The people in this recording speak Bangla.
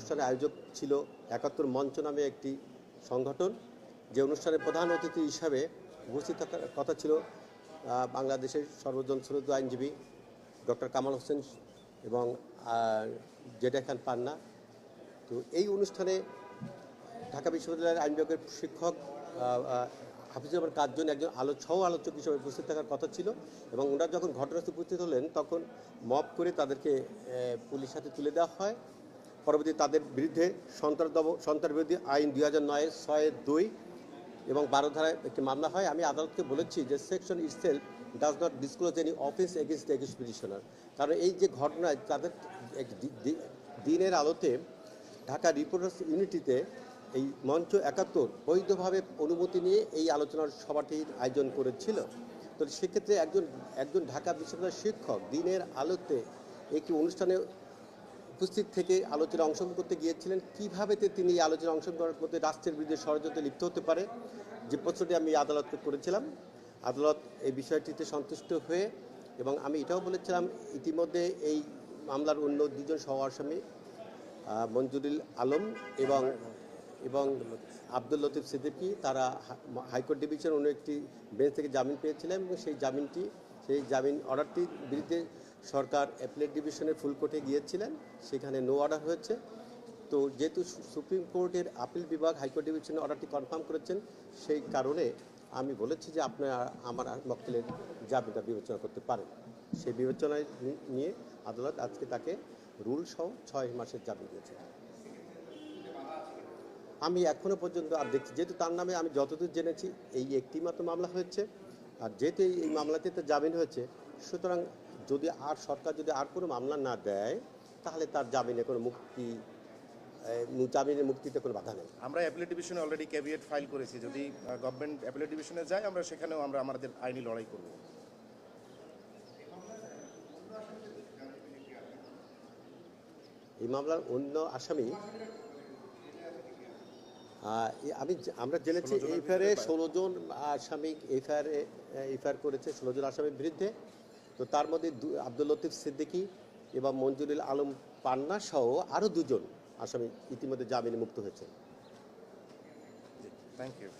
অনুষ্ঠানের আয়োজক ছিল একাত্তর মঞ্চ নামে একটি সংগঠন, যে অনুষ্ঠানের প্রধান অতিথি হিসাবে উপস্থিত থাকার কথা ছিল বাংলাদেশের সর্বজন শ্রদ্ধ আইনজীবী ডক্টর কামাল হোসেন এবং জেডা খান পান্না। তো এই অনুষ্ঠানে ঢাকা বিশ্ববিদ্যালয়ের আইন বিভাগের শিক্ষক হাফিজুর কাজজন একজন আলো, সহ আলোচক হিসেবে উপস্থিত থাকার কথা ছিল এবং ওনারা যখন ঘটনাস্থলে উপস্থিত হলেন, তখন মব করে তাদেরকে পুলিশ হাতে তুলে দেওয়া হয়। পরবর্তী তাদের বিরুদ্ধে সন্ত্রাস সন্ত্রাস বিরোধী আইন দুই হাজার নয় ছয়ের দুই এবং বারো ধারায় একটি মামলা হয়। আমি আদালতকে বলেছি যে section itself does not disclose any offence against the against petitioner কারণ এই যে ঘটনায় তাদের দিনের আলোতে ঢাকা রিপোর্টার্স ইউনিটিতে এই মঞ্চ একাত্তর বৈধভাবে অনুমতি নিয়ে এই আলোচনার সভাটির আয়োজন করেছিল। তো সেক্ষেত্রে একজন একজন ঢাকা বিশ্ববিদ্যালয়ের শিক্ষক দিনের আলোতে একটি অনুষ্ঠানে উপস্থিত থেকে আলোচনায় অংশগ্রহণ করতে গিয়েছিলেন, কীভাবে তিনি এই আলোচনায় অংশগ্রহণ করতে রাষ্ট্রের বিরুদ্ধে ষড়যন্ত্রে লিপ্ত হতে পারে, যে প্রশ্নটি আমি আদালতকে করেছিলাম। আদালত এই বিষয়টিতে সন্তুষ্ট হয়ে এবং আমি এটাও বলেছিলাম, ইতিমধ্যে এই মামলার অন্য দুজন সহ আসামি মঞ্জুরুল আলম এবং এবং আব্দুল লতিফ সিদ্দিকী, তারা হাইকোর্ট ডিভিশন অন্য একটি বেঞ্চ থেকে জামিন পেয়েছিলেন এবং সেই জামিনটি সেই জামিন অর্ডারটির বিরুদ্ধে সরকার অ্যাপিলেট ডিভিশনের ফুল কোর্টে গিয়েছিলেন, সেখানে নো অর্ডার হয়েছে। তো যেহেতু সুপ্রিম কোর্টের আপিল বিভাগ হাইকোর্ট ডিভিশনের অর্ডারটি কনফার্ম করেছেন, সেই কারণে আমি বলেছি যে আপনারা আমার মক্কেলের জামিনটা বিবেচনা করতে পারেন। সেই বিবেচনায় নিয়ে আদালত আজকে তাকে রুল সহ ছয় মাসের জামিন দিয়েছে। আমি এখনও পর্যন্ত আর দেখছি যেহেতু তার নামে আমি যতদূর জেনেছি, এই একটি মাত্র মামলা হয়েছে। আর যেহেতু এই- মামলাতে তো জামিন হয়েছে সুতরাং যদি আর সরকার যদি আর কোনো মামলা না দেয় তাহলে তার জামিনে কোনো মুক্তি জামিনের মুক্তিতে কোনো বাধা নেই। আমরা অ্যাপিলেট ডিভিশনে অলরেডি ক্যাবিয়েট ফাইল করেছি যদি গভর্নমেন্ট অ্যাপিলেট ডিভিশনে যায় আমরা সেখানেও আমরা আমাদের আইনি লড়াই করব। এই মামলার অন্য আসামি আমি আমরা জেনেছি 16 জনের এফআইআরে ষোলো জন আসামি এফআইআরে এফআইআর করেছে ষোলো জন আসামির বিরুদ্ধে। তো তার মধ্যে আব্দুল লতিফ সিদ্দিকী এবং মঞ্জুরুল আলম পান্না সহ আরও দুজন আসামি ইতিমধ্যে জামিনে মুক্ত হয়েছে। Thank you